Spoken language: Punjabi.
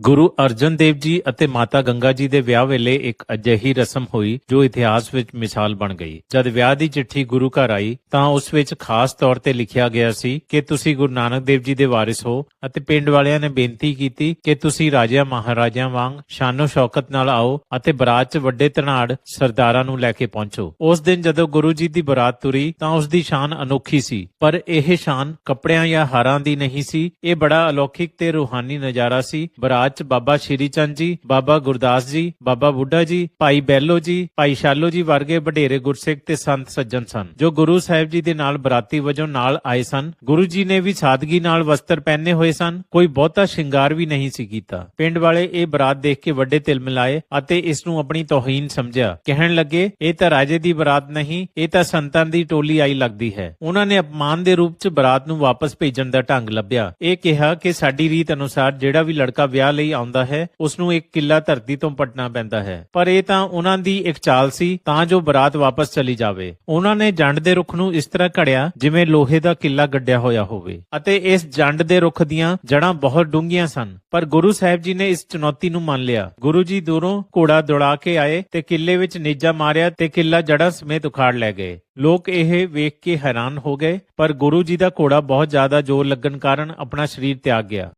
ਗੁਰੂ ਅਰਜਨ ਦੇਵ ਜੀ ਅਤੇ ਮਾਤਾ ਗੰਗਾ ਜੀ ਦੇ ਵਿਆਹ ਵੇਲੇ ਇੱਕ ਅਜਿਹੀ ਰਸਮ ਹੋਈ, ਜੋ ਇਤਿਹਾਸ ਵਿੱਚ ਮਿਸਾਲ ਬਣ ਗਈ। ਜਦ ਵਿਆਹ ਦੀ ਚਿੱਠੀ ਗੁਰੂ ਘਰ ਆਈ, ਤਾਂ ਉਸ ਵਿੱਚ ਖਾਸ ਤੌਰ ਤੇ ਲਿਖਿਆ ਗਿਆ ਸੀ, ਕਿ ਤੁਸੀਂ ਗੁਰੂ ਨਾਨਕ ਦੇਵ ਜੀ ਦੇ ਵਾਰਿਸ ਹੋ ਅਤੇ ਪਿੰਡ ਵਾਲਿਆਂ ਨੇ ਬੇਨਤੀ ਕੀਤੀ ਕਿ ਤੁਸੀਂ ਰਾਜਿਆਂ ਮਹਾਰਾਜਿਆਂ ਵਾਂਗ ਸ਼ਾਨੋ ਸ਼ੌਕਤ ਨਾਲ ਆਓ ਅਤੇ ਬਰਾਤ 'ਚ ਵੱਡੇ ਧਨਾੜ ਸਰਦਾਰਾਂ ਨੂੰ ਲੈ ਕੇ ਪਹੁੰਚੋ। ਉਸ ਦਿਨ ਜਦੋਂ ਗੁਰੂ ਜੀ ਦੀ ਬਰਾਤ ਤੁਰੀ, ਤਾਂ ਉਸ ਦੀ ਸ਼ਾਨ ਅਨੋਖੀ ਸੀ, ਪਰ ਇਹ ਸ਼ਾਨ ਕੱਪੜਿਆਂ ਜਾਂ ਹਾਰਾਂ ਦੀ ਨਹੀਂ ਸੀ। ਇਹ ਬੜਾ ਅਲੌਕਿਕ ਤੇ ਰੂਹਾਨੀ ਨਜ਼ਾਰਾ ਸੀ। ਬਰਾਤ 'ਚ ਬਾਬਾ ਸ਼੍ਰੀ ਚੰਦ ਜੀ, ਬਾਬਾ ਗੁਰਦਾਸ ਜੀ, ਬਾਬਾ ਬੁੱਢਾ ਜੀ, ਭਾਈ ਬੈਲੋ ਜੀ, ਭਾਈ ਸ਼ਾਲੋ ਜੀ ਵਰਗੇ ਵਡੇਰੇ ਗੁਰਸਿੱਖ ਤੇ ਸੰਤ ਸੱਜਣ ਸਨ, ਜੋ ਗੁਰੂ ਸਾਹਿਬ ਜੀ ਦੇ ਨਾਲ ਬਰਾਤੀ ਵਜੋਂ ਨਾਲ ਆਏ ਸਨ। ਗੁਰੂ ਜੀ ਨੇ ਵੀ ਸਾਦਗੀ ਨਾਲ ਵਸਤਰ ਪਹਿਨੇ ਹੋਏ ਸਨ। ਕੋਈ ਬਹੁਤਾ ਸ਼ਿੰਗਾਰ ਵੀ ਨਹੀਂ ਸੀ ਕੀਤਾ। ਪਿੰਡ ਵਾਲੇ ਇਹ ਬਰਾਤ ਦੇਖ ਕੇ ਵੱਡੇ ਤਿਲ ਮਿਲਾਏ ਅਤੇ ਇਸ ਨੂੰ ਆਪਣੀ ਤੋਹੀਨ ਸਮਝਿਆ। ਕਹਿਣ ਲੱਗੇ, ਇਹ ਤਾਂ ਰਾਜੇ ਦੀ ਬਰਾਤ ਨਹੀਂ, ਇਹ ਤਾਂ ਸੰਤਾਂ ਦੀ ਟੋਲੀ ਆਈ ਲੱਗਦੀ ਹੈ। ਉਹਨਾਂ ਨੇ ਅਪਮਾਨ ਦੇ ਰੂਪ 'ਚ ਬਰਾਤ ਨੂੰ ਵਾਪਸ ਭੇਜਣ ਦਾ ਢੰਗ ਲੱਭਿਆ। ਇਹ ਕਿਹਾ ਕਿ ਸਾਡੀ ਰੀਤ ਅਨੁਸਾਰ ਜਿਹੜਾ ਵੀ ਲੜਕਾ ਵਿਆਹ ਲਈ ਆਉਂਦਾ ਹੈ ਉਸ ਨੂੰ ਇੱਕ ਕਿੱਲਾ ਧਰਤੀ ਤੋਂ ਪਟਣਾ ਪੈਂਦਾ ਹੈ। ਪਰ ਇਹ ਤਾਂ ਉਹਨਾਂ ਦੀ ਇੱਕ ਚਾਲ ਸੀ, ਤਾਂ ਜੋ ਬਰਾਤ ਵਾਪਸ ਚਲੀ ਜਾਵੇ। ਉਹਨਾਂ ਨੇ ਜੰਡ ਦੇ ਰੁੱਖ ਨੂੰ ਇਸ ਤਰ੍ਹਾਂ ਘੜਿਆ, ਜਿਵੇਂ ਲੋਹੇ ਦਾ ਕਿੱਲਾ ਗੱਡਿਆ ਹੋਇਆ ਹੋਵੇ। ਅਤੇ ਇਸ ਜੰਡ ਦੇ ਰੁੱਖ ਦੀਆਂ ਜੜਾਂ ਬਹੁਤ ਡੂੰਘੀਆਂ ਸਨ। ਪਰ ਗੁਰੂ ਸਾਹਿਬ ਜੀ ਨੇ ਇਸ ਚੁਣੌਤੀ ਨੂੰ ਮੰਨ ਲਿਆ। ਗੁਰੂ ਜੀ ਦੂਰੋਂ ਘੋੜਾ ਦੌੜਾ ਕੇ ਆਏ ਤੇ ਕਿੱਲੇ ਵਿੱਚ ਨੇਜਾ ਮਾਰਿਆ ਤੇ ਕਿੱਲਾ ਜੜਾਂ ਸਮੇਤ ਉਖਾੜ ਲੈ ਗਏ। ਲੋਕ ਇਹ ਵੇਖ ਕੇ ਹੈਰਾਨ ਹੋ ਗਏ, ਪਰ ਗੁਰੂ ਜੀ ਦਾ ਘੋੜਾ ਬਹੁਤ ਜ਼ਿਆਦਾ ਜ਼ੋਰ ਲੱਗਣ ਕਾਰਨ ਆਪਣਾ ਸਰੀਰ ਤਿਆਗ ਗਿਆ।